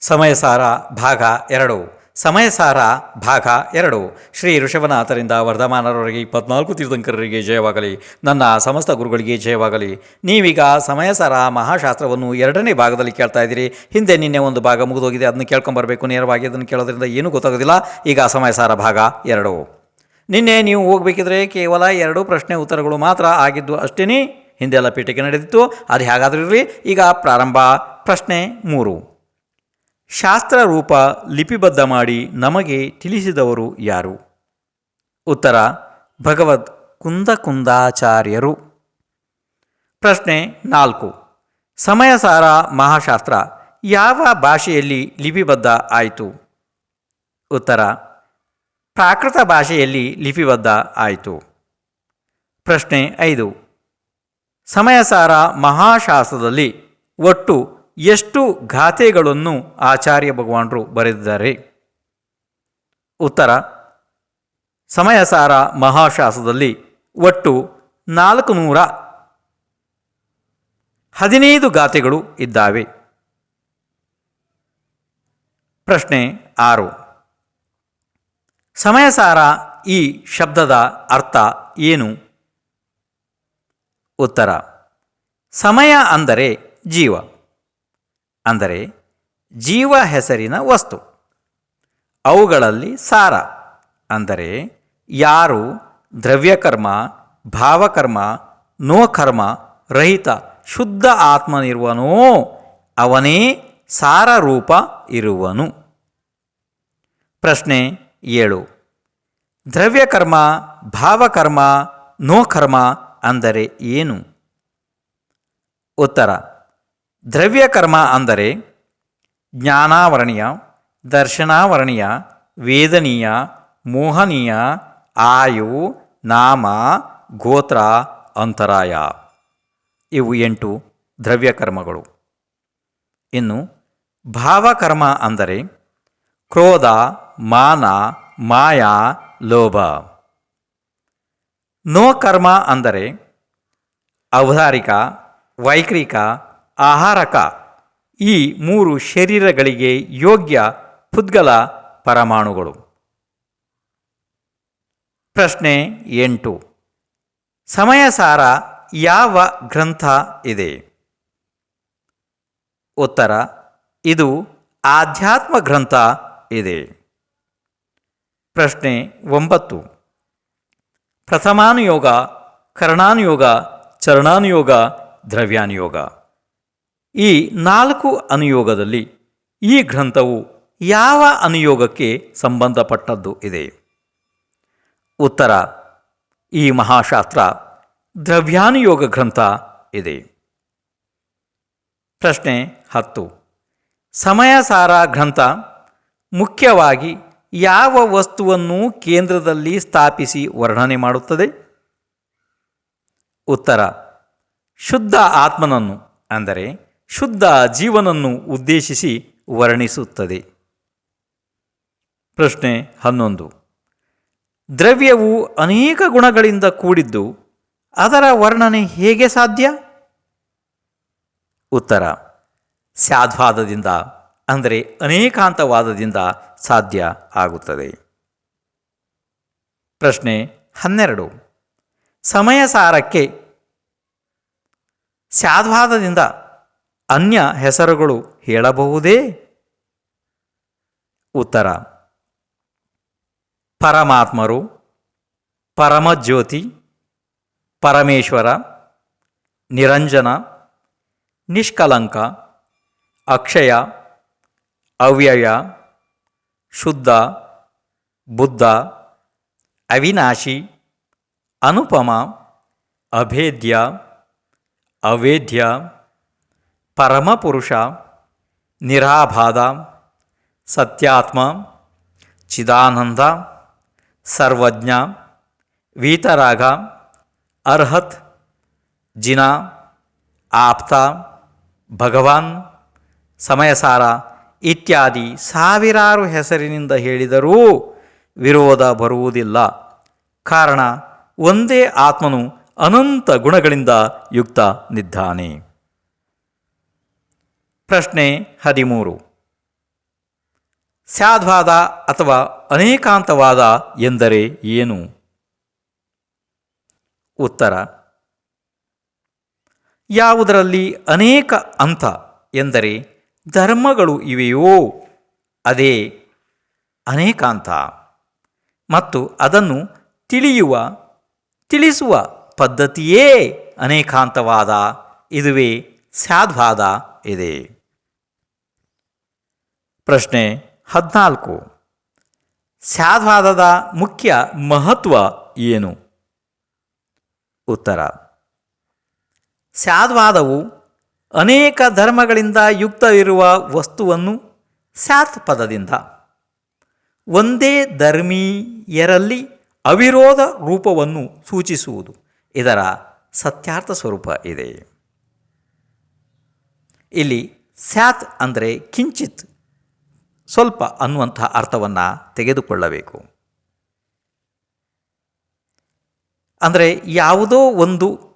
ಸಮಯಸಾರ ಭಾಗ ಎರಡು. ಸಮಯಸಾರ ಭಾಗ ಎರಡು. ಶ್ರೀ ಋಷಭನಾಥರಿಂದ ವರ್ಧಮಾನರವರೆಗೆ ಇಪ್ಪತ್ನಾಲ್ಕು ತೀರ್ಥಂಕರರಿಗೆ ಜಯವಾಗಲಿ. ನನ್ನ ಸಮಸ್ತ ಗುರುಗಳಿಗೆ ಜಯವಾಗಲಿ. ನೀವೀಗ ಸಮಯಸಾರ ಮಹಾಶಾಸ್ತ್ರವನ್ನು ಎರಡನೇ ಭಾಗದಲ್ಲಿ ಕೇಳ್ತಾ ಇದ್ದೀರಿ. ಹಿಂದೆ ನಿನ್ನೆ ಒಂದು ಭಾಗ ಮುಗಿದೋಗಿದೆ. ಅದನ್ನು ಕೇಳ್ಕೊಂಬರಬೇಕು. ನೇರವಾಗಿ ಅದನ್ನು ಕೇಳೋದ್ರಿಂದ ಏನೂ ಗೊತ್ತಾಗೋದಿಲ್ಲ. ಈಗ ಸಮಯಸಾರ ಭಾಗ ಎರಡು. ನಿನ್ನೆ ನೀವು ಹೋಗಬೇಕಿದ್ರೆ ಕೇವಲ ಎರಡು ಪ್ರಶ್ನೆ ಉತ್ತರಗಳು ಮಾತ್ರ ಆಗಿದ್ದು ಅಷ್ಟೇ ಹಿಂದೆಲ್ಲ ಪೀಠಿಕೆ ನಡೆದಿತ್ತು. ಅದು ಹೇಗಾದ್ರೂ ಇರಲಿ. ಈಗ ಪ್ರಾರಂಭ. ಪ್ರಶ್ನೆ ಮೂರು. ಶಾಸ್ತ್ರ ರೂಪ ಲಿಪಿಬದ್ಧ ಮಾಡಿ ನಮಗೆ ತಿಳಿಸಿದವರು ಯಾರು? ಉತ್ತರ, ಭಗವದ್ ಕುಂದ ಕುಂದಾಚಾರ್ಯರು ಪ್ರಶ್ನೆ ನಾಲ್ಕು. ಸಮಯಸಾರ ಮಹಾಶಾಸ್ತ್ರ ಯಾವ ಭಾಷೆಯಲ್ಲಿ ಲಿಪಿಬದ್ಧ ಆಯಿತು? ಉತ್ತರ, ಪ್ರಾಕೃತ ಭಾಷೆಯಲ್ಲಿ ಲಿಪಿಬದ್ಧ ಆಯಿತು. ಪ್ರಶ್ನೆ ಐದು. ಸಮಯಸಾರ ಮಹಾಶಾಸ್ತ್ರದಲ್ಲಿ ಒಟ್ಟು ಎಷ್ಟು ಗಾಥೆಗಳನ್ನು ಆಚಾರ್ಯ ಭಗವಾನರು ಬರೆದಿದ್ದಾರೆ? ಉತ್ತರ, ಸಮಯಸಾರ ಮಹಾಶಾಸ್ತ್ರದಲ್ಲಿ ಒಟ್ಟು ನಾಲ್ಕು ನೂರ ಹದಿನೈದು ಗಾಥೆಗಳು ಇದ್ದಾವೆ. ಪ್ರಶ್ನೆ ಆರು, ಸಮಯಸಾರ ಈ ಶಬ್ದದ ಅರ್ಥ ಏನು? ಉತ್ತರ, ಸಮಯ ಅಂದರೆ ಜೀವ. ಅಂದರೆ ಜೀವ ಹೆಸರಿನ ವಸ್ತು. ಅವುಗಳಲ್ಲಿ ಸಾರ ಅಂದರೆ ಯಾರು ದ್ರವ್ಯಕರ್ಮ, ಭಾವಕರ್ಮ, ನೋಕರ್ಮ, ರಹಿತ, ಶುದ್ಧ ಆತ್ಮನಿರುವನೋ ಅವನೇ ಸಾರರೂಪ ಇರುವನು. ಪ್ರಶ್ನೆ ಏಳು. ದ್ರವ್ಯಕರ್ಮ, ಭಾವಕರ್ಮ, ನೋಕರ್ಮ ಅಂದರೆ ಏನು? ಉತ್ತರ. ದ್ರವ್ಯಕರ್ಮ ಅಂದರೆ ಜ್ಞಾನಾವರಣೀಯ, ದರ್ಶನಾವರಣೀಯ, ವೇದನೀಯ, ಮೋಹನೀಯ, ಆಯು, ನಾಮ, ಗೋತ್ರ, ಅಂತರಾಯ. ಇವು ಎಂಟು ದ್ರವ್ಯಕರ್ಮಗಳು. ಇನ್ನು ಭಾವಕರ್ಮ ಅಂದರೆ ಕ್ರೋಧ, ಮಾನ, ಮಾಯಾ, ಲೋಭ. ನೋಕರ್ಮ ಅಂದರೆ ಔದಾರಿಕ, ವೈಕ್ರಿಕ ಆಹಾರಕ ಈ ಮೂರು ಶರೀರಗಳಿಗೆ ಯೋಗ್ಯ ಪುದ್ಗಲ ಪರಮಾಣುಗಳು. ಪ್ರಶ್ನೆ ಎಂಟು. ಸಮಯಸಾರ ಯಾವ ಗ್ರಂಥ ಇದೆ? ಉತ್ತರ, ಇದು ಆಧ್ಯಾತ್ಮ ಗ್ರಂಥ ಇದೆ. ಪ್ರಶ್ನೆ ಒಂಬತ್ತು. ಪ್ರಥಮಾನುಯೋಗ, ಕರ್ಣಾನುಯೋಗ, ಚರಣಾನುಯೋಗ, ದ್ರವ್ಯಾನುಯೋಗ. ಈ ನಾಲ್ಕು ಅನುಯೋಗದಲ್ಲಿ ಈ ಗ್ರಂಥವು ಯಾವ ಅನುಯೋಗಕ್ಕೆ ಸಂಬಂಧಪಟ್ಟದ್ದು ಇದೆ? ಉತ್ತರ, ಈ ಮಹಾಶಾಸ್ತ್ರ ದ್ರವ್ಯಾನುಯೋಗ ಗ್ರಂಥ ಇದೆ. ಪ್ರಶ್ನೆ ಹತ್ತು, ಸಮಯಸಾರ ಗ್ರಂಥ ಮುಖ್ಯವಾಗಿ ಯಾವ ವಸ್ತುವನ್ನು ಕೇಂದ್ರದಲ್ಲಿ ಸ್ಥಾಪಿಸಿ ವರ್ಣನೆ ಮಾಡುತ್ತದೆ? ಉತ್ತರ, ಶುದ್ಧ ಆತ್ಮನನ್ನು, ಅಂದರೆ ಶುದ್ಧ ಜೀವನನ್ನು ಉದ್ದೇಶಿಸಿ ವರ್ಣಿಸುತ್ತದೆ. ಪ್ರಶ್ನೆ ಹನ್ನೊಂದು. ದ್ರವ್ಯವು ಅನೇಕ ಗುಣಗಳಿಂದ ಕೂಡಿದ್ದು ಅದರ ವರ್ಣನೆ ಹೇಗೆ ಸಾಧ್ಯ? ಉತ್ತರ. ಸ್ಯಾದ್ವಾದದಿಂದ, ಅಂದರೆ ಅನೇಕಾಂತವಾದದಿಂದ ಸಾಧ್ಯ ಆಗುತ್ತದೆ. ಪ್ರಶ್ನೆ ಹನ್ನೆರಡು. ಸಮಯಸಾರಕ್ಕೆ ಸ್ಯಾದ್ವಾದದಿಂದ ಅನ್ಯ ಹೆಸರುಗಳು ಹೇಳಬಹುದೇ? ಉತ್ತರ. ಪರಮಾತ್ಮರು, ಪರಮಜ್ಯೋತಿ, ಪರಮೇಶ್ವರ, ನಿರಂಜನ, ನಿಷ್ಕಲಂಕ, ಅಕ್ಷಯ, ಅವ್ಯಯ, ಶುದ್ಧ, ಬುದ್ಧ, ಅವಿನಾಶಿ, ಅನುಪಮ, ಅಭೇದ್ಯ, ಅವೇದ್ಯ ಪರಮಪುರುಷ ನಿರಾಬಾಧ ಸತ್ಯಾತ್ಮ, ಚಿದಾನಂದ, ಸರ್ವಜ್ಞ, ವೀತರಾಗ, ಅರ್ಹತ್, ಜಿನ, ಆಪ್ತ, ಭಗವಾನ್, ಸಮಯಸಾರ ಇತ್ಯಾದಿ ಸಾವಿರಾರು ಹೆಸರಿನಿಂದ ಹೇಳಿದರೂ ವಿರೋಧ ಬರುವುದಿಲ್ಲ. ಕಾರಣ, ಒಂದೇ ಆತ್ಮನು ಅನಂತ ಗುಣಗಳಿಂದ ಯುಕ್ತ ಯುಕ್ತನಿದ್ದಾನೆ ಪ್ರಶ್ನೆ ಹದಿಮೂರು. ಸ್ಯಾದ್ವಾದ ಅಥವಾ ಅನೇಕಾಂತವಾದ ಎಂದರೆ ಏನು? ಉತ್ತರ. ಯಾವುದರಲ್ಲಿ ಅನೇಕ ಅಂತ ಎಂದರೆ ಧರ್ಮಗಳು ಇವೆಯೋ? ಅದೇ ಅನೇಕಾಂತ. ಮತ್ತು ಅದನ್ನು ತಿಳಿಯುವ, ತಿಳಿಸುವ ಪದ್ಧತಿಯೇ ಅನೇಕಾಂತವಾದ, ಇದುವೇ ಸ್ಯಾದ್ವಾದ ಇದೆ. ಪ್ರಶ್ನೆ ಹದಿನಾಲ್ಕು. ಸ್ಯಾದ್ವಾದದ ಮುಖ್ಯ ಮಹತ್ವ ಏನು? ಉತ್ತರ. ಸ್ಯಾದ್ವಾದವು ಅನೇಕ ಧರ್ಮಗಳಿಂದ ಯುಕ್ತವಿರುವ ವಸ್ತುವನ್ನು ಸ್ಯಾತ್ ಪದದಿಂದ. ಒಂದೇ ಧರ್ಮೀಯರಲ್ಲಿ ಅವಿರೋಧ ರೂಪವನ್ನು ಸೂಚಿಸುವುದು. ಇದರ ಸತ್ಯಾರ್ಥ ಸ್ವರೂಪ ಇದೆ. ಇಲ್ಲಿ ಸ್ಯಾತ್ ಅಂದರೆ ಕಿಂಚಿತ್. ಸ್ವಲ್ಪ ಅನ್ನುವಂಥ ಅರ್ಥವನ್ನು ತೆಗೆದುಕೊಳ್ಳಬೇಕು. ಅಂದರೆ ಯಾವುದೋ ಒಂದು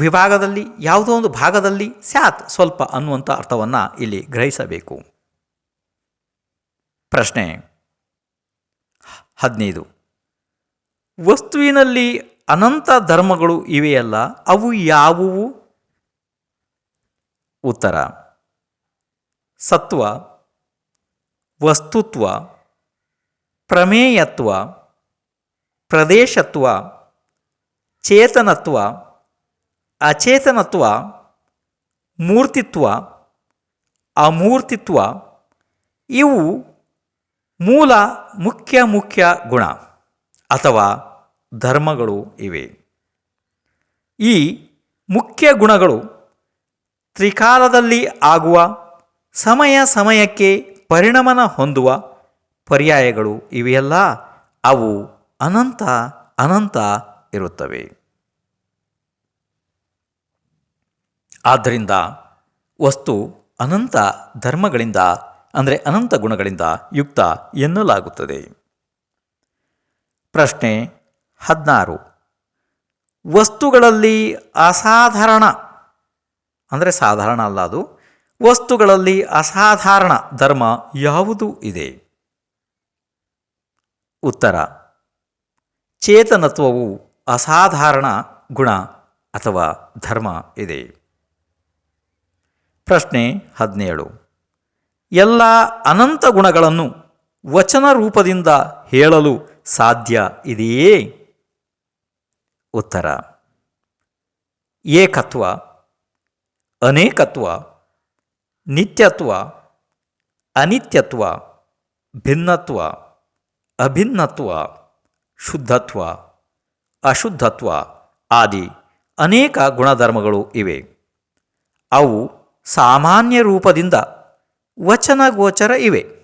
ವಿಭಾಗದಲ್ಲಿ, ಯಾವುದೋ ಒಂದು ಭಾಗದಲ್ಲಿ ಸ್ಯಾತ್ ಸ್ವಲ್ಪ ಅನ್ನುವಂಥ ಅರ್ಥವನ್ನು ಇಲ್ಲಿ ಗ್ರಹಿಸಬೇಕು. ಪ್ರಶ್ನೆ ಹದಿನೈದು. ವಸ್ತುವಿನಲ್ಲಿ ಅನಂತ ಧರ್ಮಗಳು ಇವೆಯಲ್ಲ, ಅವು ಯಾವುವು? ಉತ್ತರ, ಸತ್ವ. ವಸ್ತುತ್ವ, ಪ್ರಮೇಯತ್ವ, ಪ್ರದೇಶತ್ವ, ಚೇತನತ್ವ, ಅಚೇತನತ್ವ, ಮೂರ್ತಿತ್ವ, ಅಮೂರ್ತಿತ್ವ, ಇವು ಮೂಲ ಮುಖ್ಯ ಮುಖ್ಯ ಗುಣ ಅಥವಾ ಧರ್ಮಗಳು ಇವೆ. ಈ ಮುಖ್ಯ ಗುಣಗಳು ತ್ರಿಕಾಲದಲ್ಲಿ ಆಗುವ ಸಮಯ ಸಮಯಕ್ಕೆ ಪರಿಣಮನ ಹೊಂದುವ ಪರ್ಯಾಯಗಳು ಇವೆಯಲ್ಲ? ಅವು ಅನಂತ ಅನಂತ ಇರುತ್ತವೆ. ಆದ್ದರಿಂದ ವಸ್ತು ಅನಂತ ಧರ್ಮಗಳಿಂದ, ಅಂದರೆ ಅನಂತ ಗುಣಗಳಿಂದ ಯುಕ್ತ ಎನ್ನಲಾಗುತ್ತದೆ. ಪ್ರಶ್ನೆ ಹದಿನಾರು. ವಸ್ತುಗಳಲ್ಲಿ ಅಸಾಧಾರಣ, ಅಂದರೆ ಸಾಧಾರಣ ಅಲ್ಲ ಅದು ವಸ್ತುಗಳಲ್ಲಿ ಅಸಾಧಾರಣ ಧರ್ಮ ಯಾವುದು ಇದೆ. ಉತ್ತರ, ಚೇತನತ್ವವು ಅಸಾಧಾರಣ ಗುಣ ಅಥವಾ ಧರ್ಮ ಇದೆ. ಪ್ರಶ್ನೆ ಹದಿನೇಳು, ಎಲ್ಲ ಅನಂತ ಗುಣಗಳನ್ನು ವಚನ ರೂಪದಿಂದ ಹೇಳಲು ಸಾಧ್ಯ ಇದೆಯೇ? ಉತ್ತರ, ಏಕತ್ವ, ಅನೇಕತ್ವ ನಿತ್ಯತ್ವ, ಅನಿತ್ಯತ್ವ, ಭಿನ್ನತ್ವ, ಅಭಿನ್ನತ್ವ, ಶುದ್ಧತ್ವ, ಅಶುದ್ಧತ್ವ ಆದಿ ಅನೇಕ ಗುಣಧರ್ಮಗಳು ಇವೆ. ಅವು ಸಾಮಾನ್ಯ ರೂಪದಿಂದ ವಚನಗೋಚರ ಇವೆ.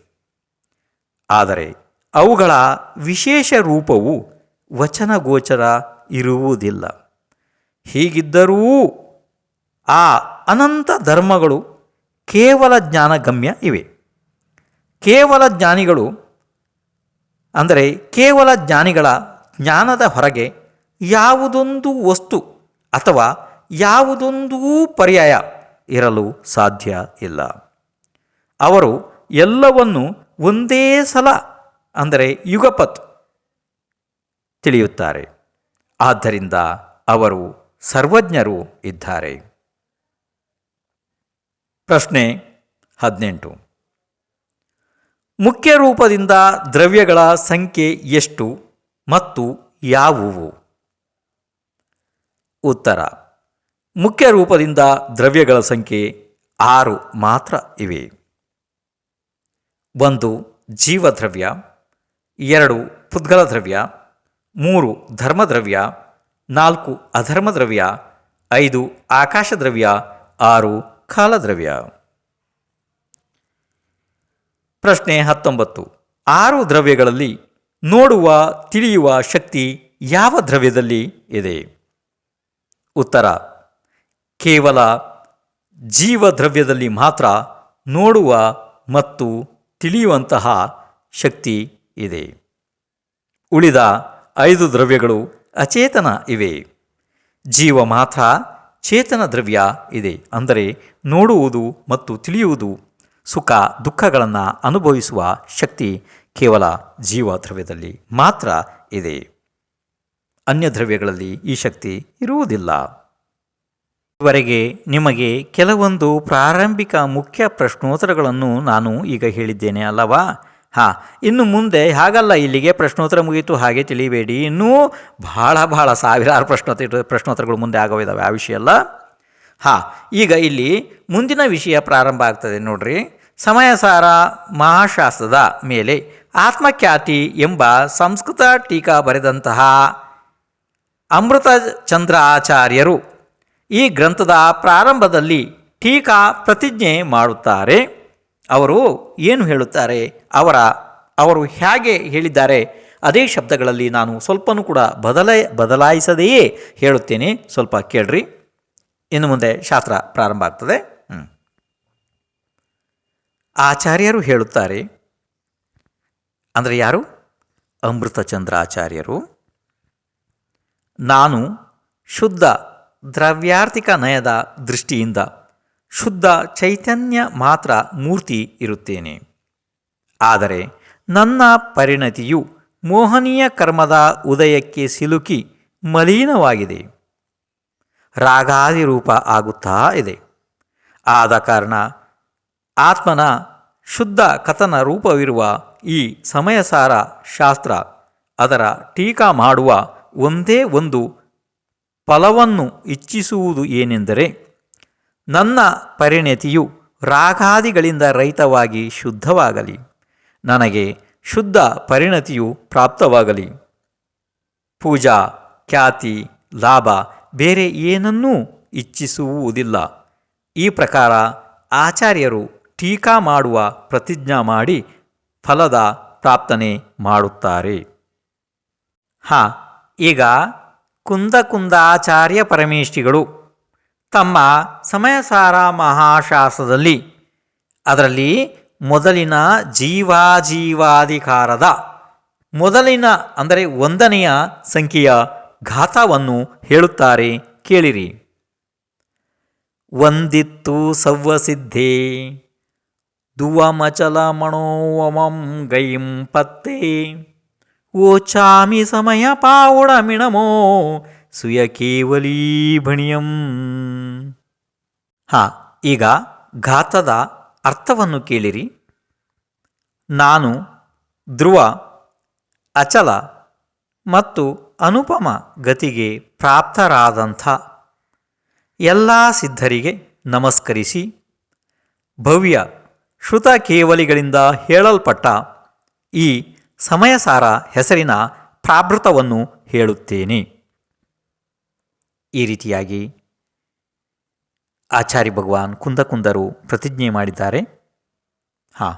ಆದರೆ ಅವುಗಳ ವಿಶೇಷ ರೂಪವು ವಚನಗೋಚರ ಇರುವುದಿಲ್ಲ. ಹೀಗಿದ್ದರೂ ಆ ಅನಂತ ಧರ್ಮಗಳು ಕೇವಲ ಜ್ಞಾನಗಮ್ಯ ಇವೆ. ಕೇವಲ ಜ್ಞಾನಿಗಳು, ಅಂದರೆ ಕೇವಲ ಜ್ಞಾನಿಗಳ ಜ್ಞಾನದ ಹೊರಗೆ ಯಾವುದೊಂದು ವಸ್ತು ಅಥವಾ ಯಾವುದೊಂದೂ ಪರ್ಯಾಯ ಇರಲು ಸಾಧ್ಯ ಇಲ್ಲ. ಅವರು ಎಲ್ಲವನ್ನು ಒಂದೇ ಸಲ, ಅಂದರೆ ಯುಗಪತ್ ತಿಳಿಯುತ್ತಾರೆ. ಆದ್ದರಿಂದ ಅವರು ಸರ್ವಜ್ಞರು ಇದ್ದಾರೆ. ಪ್ರಶ್ನೆ ಹದಿನೆಂಟು. ಮುಖ್ಯ ರೂಪದಿಂದ ದ್ರವ್ಯಗಳ ಸಂಖ್ಯೆ ಎಷ್ಟು ಮತ್ತು ಯಾವುವು? ಉತ್ತರ, ಮುಖ್ಯ ರೂಪದಿಂದ ದ್ರವ್ಯಗಳ ಸಂಖ್ಯೆ ಆರು ಮಾತ್ರ ಇವೆ. ಒಂದು, ಜೀವದ್ರವ್ಯ, ಎರಡು ಪುದ್ಗಲ ದ್ರವ್ಯ ಮೂರು, ಧರ್ಮದ್ರವ್ಯ, ನಾಲ್ಕು ಅಧರ್ಮದ್ರವ್ಯ, ಐದು, ಆಕಾಶದ್ರವ್ಯ, ಆರು ಕಾಲದ್ರವ್ಯ. ಪ್ರಶ್ನೆ ಹತ್ತೊಂಬತ್ತು. ಆರು ದ್ರವ್ಯಗಳಲ್ಲಿ ನೋಡುವ, ತಿಳಿಯುವ ಶಕ್ತಿ ಯಾವ ದ್ರವ್ಯದಲ್ಲಿ ಇದೆ? ಉತ್ತರ. ಕೇವಲ ಜೀವದ್ರವ್ಯದಲ್ಲಿ ಮಾತ್ರ ನೋಡುವ ಮತ್ತು ತಿಳಿಯುವಂತಹ ಶಕ್ತಿ ಇದೆ. ಉಳಿದ ಐದು ದ್ರವ್ಯಗಳು ಅಚೇತನ ಇವೆ. ಜೀವ ಮಾತ್ರ ಚೇತನ ದ್ರವ್ಯ ಇದೆ ಅಂದರೆ ನೋಡುವುದು ಮತ್ತು ತಿಳಿಯುವುದು ಸುಖ ದುಃಖಗಳನ್ನು ಅನುಭವಿಸುವ ಶಕ್ತಿ ಕೇವಲ ಜೀವ ದ್ರವ್ಯದಲ್ಲಿ ಮಾತ್ರ ಇದೆ. ಅನ್ಯ ದ್ರವ್ಯಗಳಲ್ಲಿ ಈ ಶಕ್ತಿ ಇರುವುದಿಲ್ಲ. ಇವರೆಗೆ ನಿಮಗೆ ಕೆಲವೊಂದು ಪ್ರಾರಂಭಿಕ ಮುಖ್ಯ ಪ್ರಶ್ನೋತ್ತರಗಳನ್ನು ನಾನು ಈಗ ಹೇಳಿದ್ದೇನೆ ಅಲ್ಲವಾ? ಹಾಂ, ಇನ್ನು ಮುಂದೆ ಹಾಗಲ್ಲ, ಇಲ್ಲಿಗೆ ಪ್ರಶ್ನೋತ್ತರ ಮುಗಿಯಿತು ಹಾಗೆ ತಿಳಿಬೇಡಿ. ಇನ್ನೂ ಬಹಳ ಬಹಳ ಸಾವಿರಾರು ಪ್ರಶ್ನೋತ್ತರ, ಪ್ರಶ್ನೋತ್ತರಗಳು ಮುಂದೆ ಆಗೋವಿದ್ದಾವೆ ಆ ವಿಷಯ ಅಲ್ಲ ಹಾಂ, ಈಗ ಇಲ್ಲಿ ಮುಂದಿನ ವಿಷಯ ಪ್ರಾರಂಭ ಆಗ್ತದೆ ನೋಡ್ರಿ. ಸಮಯಸಾರ ಮಹಾಶಾಸ್ತ್ರದ ಮೇಲೆ ಆತ್ಮಖ್ಯಾತಿ ಎಂಬ ಸಂಸ್ಕೃತ ಟೀಕಾ ಬರೆದಂತಹ ಅಮೃತ ಚಂದ್ರ ಆಚಾರ್ಯರು ಈ ಗ್ರಂಥದ ಪ್ರಾರಂಭದಲ್ಲಿ ಟೀಕಾ ಪ್ರತಿಜ್ಞೆ ಮಾಡುತ್ತಾರೆ. ಅವರು ಏನು ಹೇಳುತ್ತಾರೆ? ಅವರ, ಅವರು ಹೇಗೆ ಹೇಳಿದ್ದಾರೆ? ಅದೇ ಶಬ್ದಗಳಲ್ಲಿ ನಾನು ಸ್ವಲ್ಪನೂ ಕೂಡ ಬದಲ, ಬದಲಾಯಿಸದೆಯೇ ಹೇಳುತ್ತೇನೆ. ಸ್ವಲ್ಪ ಕೇಳ್ರಿ. ಇನ್ನು ಮುಂದೆ ಶಾಸ್ತ್ರ ಪ್ರಾರಂಭ ಆಗ್ತದೆ. ಆಚಾರ್ಯರು ಹೇಳುತ್ತಾರೆ. ಅಂದರೆ ಯಾರು? ಅಮೃತಚಂದ್ರ ಆಚಾರ್ಯರು ನಾನು ಶುದ್ಧ ದ್ರವ್ಯಾರ್ಥಿಕ ನಯದ ದೃಷ್ಟಿಯಿಂದ ಶುದ್ಧ ಚೈತನ್ಯ ಮಾತ್ರ ಮೂರ್ತಿ ಇರುತ್ತೇನೆ. ಆದರೆ ನನ್ನ ಪರಿಣತಿಯು ಮೋಹನೀಯ ಕರ್ಮದ ಉದಯಕ್ಕೆ ಸಿಲುಕಿ ಮಲೀನವಾಗಿದೆ. ರಾಗಾದಿ ರೂಪ ಆಗುತ್ತಾ ಇದೆ. ಆದ ಕಾರಣ ಆತ್ಮನ ಶುದ್ಧ ಕಥನ ರೂಪವಿರುವ ಈ ಸಮಯಸಾರ ಶಾಸ್ತ್ರ ಅದರ ಟೀಕಾ ಮಾಡುವ ಒಂದೇ ಒಂದು ಫಲವನ್ನು ಇಚ್ಛಿಸುವುದು ಏನೆಂದರೆ ನನ್ನ ಪರಿಣತಿಯು ರಾಗಾದಿಗಳಿಂದ ರಹಿತವಾಗಿ ಶುದ್ಧವಾಗಲಿ. ನನಗೆ ಶುದ್ಧ ಪರಿಣತಿಯು ಪ್ರಾಪ್ತವಾಗಲಿ. ಪೂಜಾ, ಖ್ಯಾತಿ, ಲಾಭ ಬೇರೆ ಏನನ್ನೂ ಇಚ್ಛಿಸುವುದಿಲ್ಲ. ಈ ಪ್ರಕಾರ ಆಚಾರ್ಯರು ಟೀಕಾ ಮಾಡುವ ಪ್ರತಿಜ್ಞಾ ಮಾಡಿ ಫಲದ ಪ್ರಾಪ್ತನೆ ಮಾಡುತ್ತಾರೆ. ಹಾಂ, ಈಗ ಕುಂದ ಕುಂದಾಚಾರ್ಯ ಪರಮೇಷ್ಠಿಗಳು ತಮ್ಮ ಸಮಯಸಾರ ಮಹಾಶಾಸ್ತ್ರದಲ್ಲಿ ಅದರಲ್ಲಿ ಮೊದಲಿನ ಜೀವಾಜೀವಾಧಿಕಾರದ ಮೊದಲಿನ ಅಂದರೆ ಒಂದನೆಯ ಸಂಖ್ಯೆಯ ಘಾತವನ್ನು ಹೇಳುತ್ತಾರೆ ಕೇಳಿರಿ. ಒಂದಿತ್ತು ಸವ್ವಸಿದ್ಧೇ, ದುವಮಚಲ ಮಣೋವಮಂ ಗೈಂ ಪತ್ತೆ, ಓಚಾಮಿ ಸಮಯ ಪಾವುಡ ಮಿಣಮೋ ಸುಯ ಕೇವಲೀ ಭಣಿಯಂ. ಹಾಂ, ಈಗ ಘಾತದ ಅರ್ಥವನ್ನು ಕೇಳಿರಿ. ನಾನು ಧ್ರುವ, ಅಚಲ ಮತ್ತು ಅನುಪಮ ಗತಿಗೆ ಪ್ರಾಪ್ತರಾದಂಥ ಎಲ್ಲ ಸಿದ್ಧರಿಗೆ ನಮಸ್ಕರಿಸಿ, ಭವ್ಯ ಶ್ರುತ ಕೇವಲಿಗಳಿಂದ ಹೇಳಲ್ಪಟ್ಟ ಈ ಸಮಯಸಾರ ಹೆಸರಿನ ಪ್ರಾಭೃತವನ್ನು ಹೇಳುತ್ತೇನೆ. ಈ ರೀತಿಯಾಗಿ ಆಚಾರ್ಯ ಭಗವಾನ್ ಕುಂದಕುಂದರು ಪ್ರತಿಜ್ಞೆ ಮಾಡಿದ್ದಾರೆ. ಹಾಂ.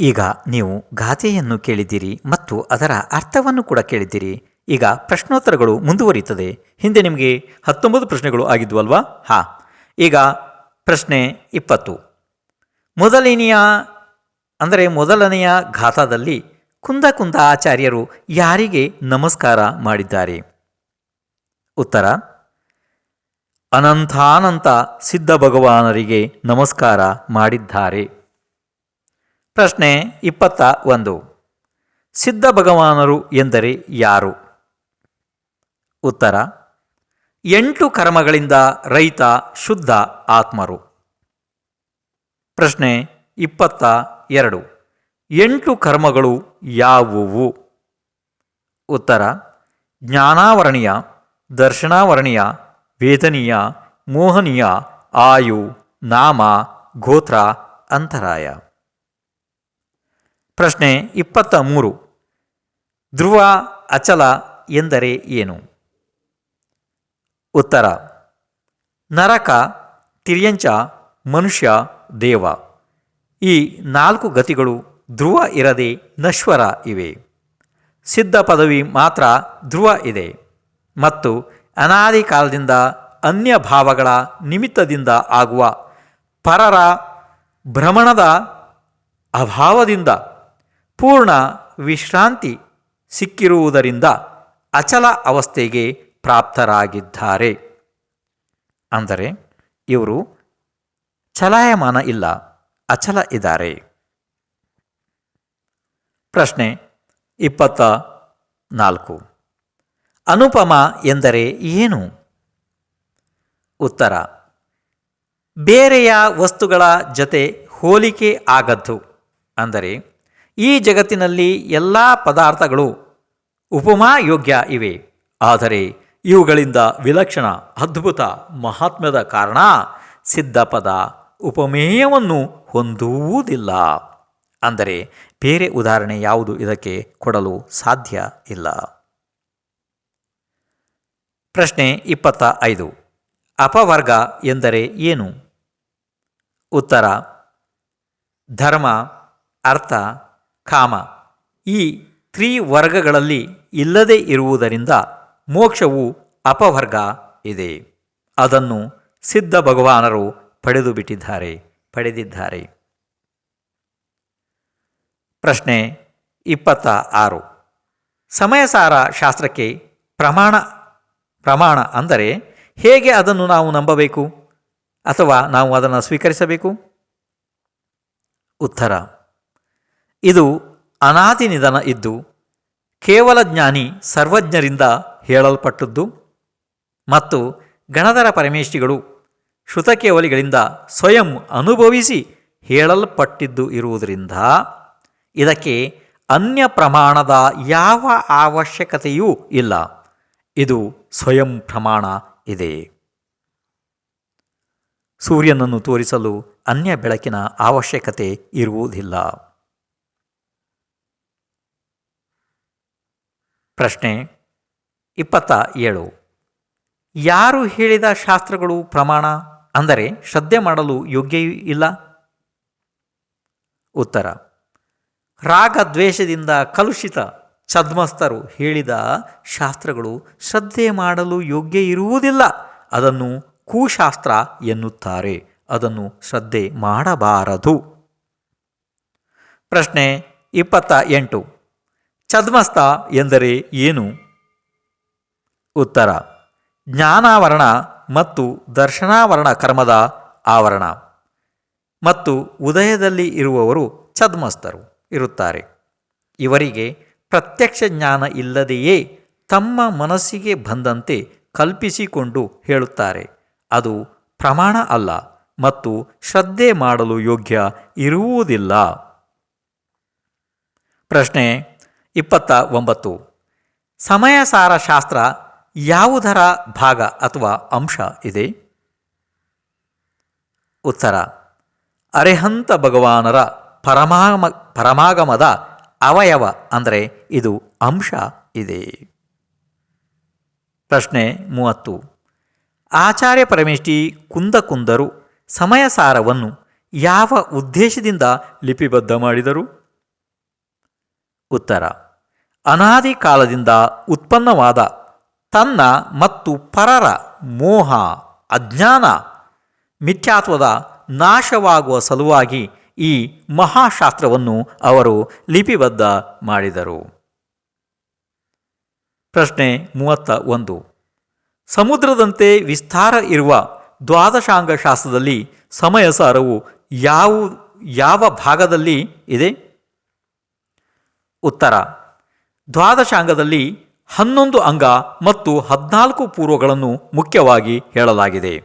ಈಗ ನೀವು ಗಾಥೆಯನ್ನು ಕೇಳಿದ್ದೀರಿ ಮತ್ತು ಅದರ ಅರ್ಥವನ್ನು ಕೂಡ ಕೇಳಿದ್ದೀರಿ. ಈಗ ಪ್ರಶ್ನೋತ್ತರಗಳು ಮುಂದುವರಿಯುತ್ತದೆ. ಹಿಂದೆ ನಿಮಗೆ ಹತ್ತೊಂಬತ್ತು ಪ್ರಶ್ನೆಗಳು ಆಗಿದ್ವು ಅಲ್ವಾ? ಹಾಂ. ಈಗ ಪ್ರಶ್ನೆ ಇಪ್ಪತ್ತು. ಮೊದಲನೆಯ, ಅಂದರೆ ಮೊದಲನೆಯ ಘಾತದಲ್ಲಿ ಕುಂದ ಕುಂದ ಆಚಾರ್ಯರು ಯಾರಿಗೆ ನಮಸ್ಕಾರ ಮಾಡಿದ್ದಾರೆ? ಉತ್ತರ, ಅನಂತಾನಂತ ಸಿದ್ಧ ಭಗವಾನರಿಗೆ ನಮಸ್ಕಾರ ಮಾಡಿದ್ದಾರೆ. ಪ್ರಶ್ನೆ ಇಪ್ಪತ್ತ ಒಂದು, ಸಿದ್ಧ ಭಗವಾನರು ಎಂದರೆ ಯಾರು? ಉತ್ತರ, ಎಂಟು ಕರ್ಮಗಳಿಂದ ರೈತ ಶುದ್ಧ ಆತ್ಮರು. ಪ್ರಶ್ನೆ ಇಪ್ಪತ್ತ ಎರಡು, ಎಂಟು ಕರ್ಮಗಳು ಯಾವುವು? ಉತ್ತರ, ಜ್ಞಾನಾವರಣೀಯ ದರ್ಶನಾವರಣೀಯ, ವೇದನೀಯ, ಮೋಹನೀಯ, ಆಯು, ನಾಮ, ಗೋತ್ರ, ಅಂತರಾಯ. ಪ್ರಶ್ನೆ ಇಪ್ಪತ್ತ ಮೂರು. ಧ್ರುವ ಅಚಲ ಎಂದರೆ ಏನು? ಉತ್ತರ. ನರಕ, ತಿರ್ಯಂಚ, ಮನುಷ್ಯ, ದೇವ. ಈ ನಾಲ್ಕು ಗತಿಗಳು ಧ್ರುವ ಇರದೆ ನಶ್ವರ ಇವೆ. ಸಿದ್ಧ ಪದವಿ ಮಾತ್ರ ಧ್ರುವ ಇದೆ. ಮತ್ತು ಅನಾದಿ ಕಾಲದಿಂದ ಅನ್ಯ ಭಾವಗಳ ನಿಮಿತ್ತದಿಂದ ಆಗುವ ಪರರ ಭ್ರಮಣದ ಅಭಾವದಿಂದ ಪೂರ್ಣ ವಿಶ್ರಾಂತಿ ಸಿಕ್ಕಿರುವುದರಿಂದ ಅಚಲ ಅವಸ್ಥೆಗೆ ಪ್ರಾಪ್ತರಾಗಿದ್ದಾರೆ. ಅಂದರೆ ಇವರು ಚಲಾಯಮಾನ ಇಲ್ಲ, ಅಚಲ ಇದ್ದಾರೆ. ಪ್ರಶ್ನೆ ಇಪ್ಪತ್ತ ನಾಲ್ಕು ಅನುಪಮ ಎಂದರೆ ಏನು? ಉತ್ತರ, ಬೇರೆಯ ವಸ್ತುಗಳ ಜೊತೆ ಹೋಲಿಕೆ ಆಗದ್ದು ಅಂದರೆ ಈ ಜಗತ್ತಿನಲ್ಲಿ ಎಲ್ಲ ಪದಾರ್ಥಗಳು ಉಪಮಾ ಯೋಗ್ಯ ಇವೆ. ಆದರೆ ಇವುಗಳಿಂದ ವಿಲಕ್ಷಣ ಅದ್ಭುತ ಮಹಾತ್ಮ್ಯದ ಕಾರಣ ಸಿದ್ಧಪದ ಉಪಮೇಯವನ್ನು ಹೊಂದುವುದಿಲ್ಲ. ಅಂದರೆ ಬೇರೆ ಉದಾಹರಣೆ ಯಾವುದು ಇದಕ್ಕೆ ಕೊಡಲು ಸಾಧ್ಯ ಇಲ್ಲ. ಪ್ರಶ್ನೆ ಇಪ್ಪತ್ತ ಐದು ಅಪವರ್ಗ ಎಂದರೆ ಏನು? ಉತ್ತರ, ಧರ್ಮ, ಅರ್ಥ, ಕಾಮ. ಈ ತ್ರಿವರ್ಗಗಳಲ್ಲಿ ಇಲ್ಲದೆ ಇರುವುದರಿಂದ ಮೋಕ್ಷವು ಅಪವರ್ಗ ಇದೆ. ಅದನ್ನು ಸಿದ್ಧ ಭಗವಾನರು ಪಡೆದು ಬಿಟ್ಟಿದ್ದಾರೆ ಪಡೆದಿದ್ದಾರೆ. ಪ್ರಶ್ನೆ ಇಪ್ಪತ್ತ ಆರು ಸಮಯಸಾರ ಶಾಸ್ತ್ರಕ್ಕೆ ಪ್ರಮಾಣ ಪ್ರಮಾಣ ಅಂದರೆ ಹೇಗೆ ಅದನ್ನು ನಾವು ನಂಬಬೇಕು ಅಥವಾ ನಾವು ಅದನ್ನು ಸ್ವೀಕರಿಸಬೇಕು? ಉತ್ತರ. ಇದು ಅನಾದಿ ನಿಧನ ಇದ್ದು ಕೇವಲ ಜ್ಞಾನಿ ಸರ್ವಜ್ಞರಿಂದ ಹೇಳಲ್ಪಟ್ಟದ್ದು ಮತ್ತು ಗಣಧರ ಪರಮೇಶ್ವರಿಗಳು ಶ್ರುತಕೇವಲಿಗಳಿಂದ ಸ್ವಯಂ ಅನುಭವಿಸಿ ಹೇಳಲ್ಪಟ್ಟಿದ್ದು ಇರುವುದರಿಂದ ಇದಕ್ಕೆ ಅನ್ಯ ಪ್ರಮಾಣದ ಯಾವ ಅವಶ್ಯಕತೆಯೂ ಇಲ್ಲ. ಇದು ಸ್ವಯಂ ಪ್ರಮಾಣ ಇದೆ. ಸೂರ್ಯನನ್ನು ತೋರಿಸಲು ಅನ್ಯ ಬೆಳಕಿನ ಅವಶ್ಯಕತೆ ಇರುವುದಿಲ್ಲ. ಪ್ರಶ್ನೆ ಇಪ್ಪತ್ತ ಏಳು. ಯಾರು ಹೇಳಿದ ಶಾಸ್ತ್ರಗಳು ಪ್ರಮಾಣ? ಅಂದರೆ ಶ್ರದ್ಧೆ ಮಾಡಲು ಯೋಗ್ಯವೂ ಇಲ್ಲ? ಉತ್ತರ. ರಾಗದ್ವೇಷದಿಂದ ಕಲುಷಿತ. ಛದ್ಮಸ್ಥರು ಹೇಳಿದ ಶಾಸ್ತ್ರಗಳು ಶ್ರದ್ಧೆ ಮಾಡಲು ಯೋಗ್ಯ ಇರುವುದಿಲ್ಲ. ಅದನ್ನು ಕುಶಾಸ್ತ್ರ ಎನ್ನುತ್ತಾರೆ. ಅದನ್ನು ಶ್ರದ್ಧೆ ಮಾಡಬಾರದು. ಪ್ರಶ್ನೆ ಇಪ್ಪತ್ತ ಎಂಟು ಛದ್ಮಸ್ಥ ಎಂದರೆ ಏನು? ಉತ್ತರ. ಜ್ಞಾನಾವರಣ ಮತ್ತು ದರ್ಶನಾವರಣ ಕರ್ಮದ ಆವರಣ. ಮತ್ತು ಉದಯದಲ್ಲಿ ಇರುವವರು ಛದ್ಮಸ್ಥರು ಇರುತ್ತಾರೆ. ಇವರಿಗೆ ಪ್ರತ್ಯಕ್ಷ ಜ್ಞಾನ ಇಲ್ಲದೆಯೇ ತಮ್ಮ ಮನಸ್ಸಿಗೆ ಬಂದಂತೆ ಕಲ್ಪಿಸಿಕೊಂಡು ಹೇಳುತ್ತಾರೆ. ಅದು ಪ್ರಮಾಣ ಅಲ್ಲ ಮತ್ತು ಶ್ರದ್ಧೆ ಮಾಡಲು ಯೋಗ್ಯ ಇರುವುದಿಲ್ಲ. ಪ್ರಶ್ನೆ ಇಪ್ಪತ್ತ ಒಂಬತ್ತು. ಸಮಯಸಾರ ಶಾಸ್ತ್ರ ಯಾವುದರ ಭಾಗ ಅಥವಾ ಅಂಶ ಇದೆ? ಉತ್ತರ, ಅರೆಹಂತ ಭಗವಾನರ ಪರಮಾಮ ಪರಮಾಗಮದ ಅವಯವ ಅಂದರೆ ಇದು ಅಂಶ ಇದೆ. ಪ್ರಶ್ನೆ ಮೂವತ್ತು. ಆಚಾರ್ಯ ಪರಮೇಷ್ಠಿ ಕುಂದಕುಂದರು ಸಮಯಸಾರವನ್ನು ಯಾವ ಉದ್ದೇಶದಿಂದ ಲಿಪಿಬದ್ಧ ಮಾಡಿದರು? ಉತ್ತರ. ಅನಾದಿ ಕಾಲದಿಂದ ಉತ್ಪನ್ನವಾದ ತನ್ನ ಮತ್ತು ಪರರ ಮೋಹ, ಅಜ್ಞಾನ, ಮಿಥ್ಯಾತ್ವದ ನಾಶವಾಗುವ ಸಲುವಾಗಿ ಈ ಮಹಾಶಾಸ್ತ್ರವನ್ನು ಅವರು ಲಿಪಿಬದ್ಧ ಮಾಡಿದರು. ಪ್ರಶ್ನೆ ಮೂವತ್ತ ಒಂದು. ಸಮುದ್ರದಂತೆ ವಿಸ್ತಾರ ಇರುವ ದ್ವಾದಶಾಂಗ ಶಾಸ್ತ್ರದಲ್ಲಿ ಸಮಯಸಾರವು ಯಾವ ಯಾವ ಭಾಗದಲ್ಲಿ ಇದೆ? ಉತ್ತರ. ದ್ವಾದಶಾಂಗದಲ್ಲಿ ಹನ್ನೊಂದು ಅಂಗ ಮತ್ತು ಹದಿನಾಲ್ಕು ಪೂರ್ವಗಳನ್ನು ಮುಖ್ಯವಾಗಿ ಹೇಳಲಾಗಿದೆ.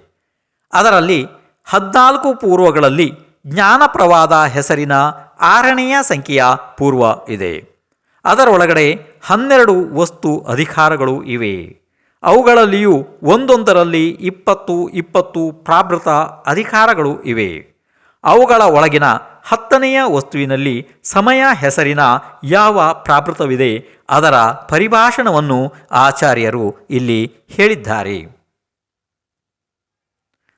ಅದರಲ್ಲಿ ಹದಿನಾಲ್ಕು ಪೂರ್ವಗಳಲ್ಲಿ ಜ್ಞಾನಪ್ರವಾದ ಹೆಸರಿನ ಆರನೆಯ ಸಂಖ್ಯೆಯ ಪೂರ್ವ ಇದೆ. ಅದರೊಳಗಡೆ ಹನ್ನೆರಡು ವಸ್ತು ಅಧಿಕಾರಗಳು ಇವೆ. ಅವುಗಳಲ್ಲಿಯೂ ಒಂದೊಂದರಲ್ಲಿ ಇಪ್ಪತ್ತು ಇಪ್ಪತ್ತು ಪ್ರಾಭೃತ ಅಧಿಕಾರಗಳು ಇವೆ. ಅವುಗಳ ಒಳಗಿನ ಹತ್ತನೆಯ ವಸ್ತುವಿನಲ್ಲಿ ಸಮಯ ಹೆಸರಿನ ಯಾವ ಪ್ರಾಭೃತವಿದೆ ಅದರ ಪರಿಭಾಷಣವನ್ನು ಆಚಾರ್ಯರು ಇಲ್ಲಿ ಹೇಳಿದ್ದಾರೆ.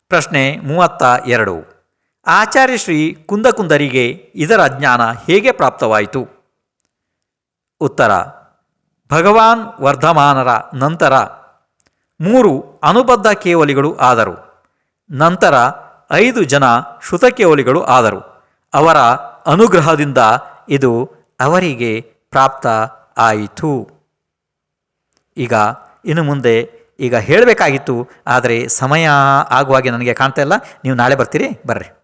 ಪ್ರಶ್ನೆ ಮೂವತ್ತ ಎರಡು. ಆಚಾರ್ಯ ಶ್ರೀ ಕುಂದಕುಂದರಿಗೆ ಇದರ ಜ್ಞಾನ ಹೇಗೆ ಪ್ರಾಪ್ತವಾಯಿತು? ಉತ್ತರ, ಭಗವಾನ್ ವರ್ಧಮಾನರ ನಂತರ ಮೂರು ಅನುಬದ್ಧ ಕೇವಲಿಗಳು ಆದರು. ನಂತರ ಐದು ಜನ ಶ್ರುತಕೇವಲಿಗಳು ಆದರು. ಅವರ ಅನುಗ್ರಹದಿಂದ ಇದು ಅವರಿಗೆ ಪ್ರಾಪ್ತ ಆಯಿತು. ಈಗ ಇನ್ನು ಮುಂದೆ ಈಗ ಹೇಳಬೇಕಾಗಿತ್ತು, ಆದರೆ ಸಮಯ ಆಗುವಾಗೆ ನನಗೆ ಕಾಣ್ತಾ ಇಲ್ಲ. ನೀವು ನಾಳೆ ಬರ್ತೀರಿ, ಬರ್ರಿ.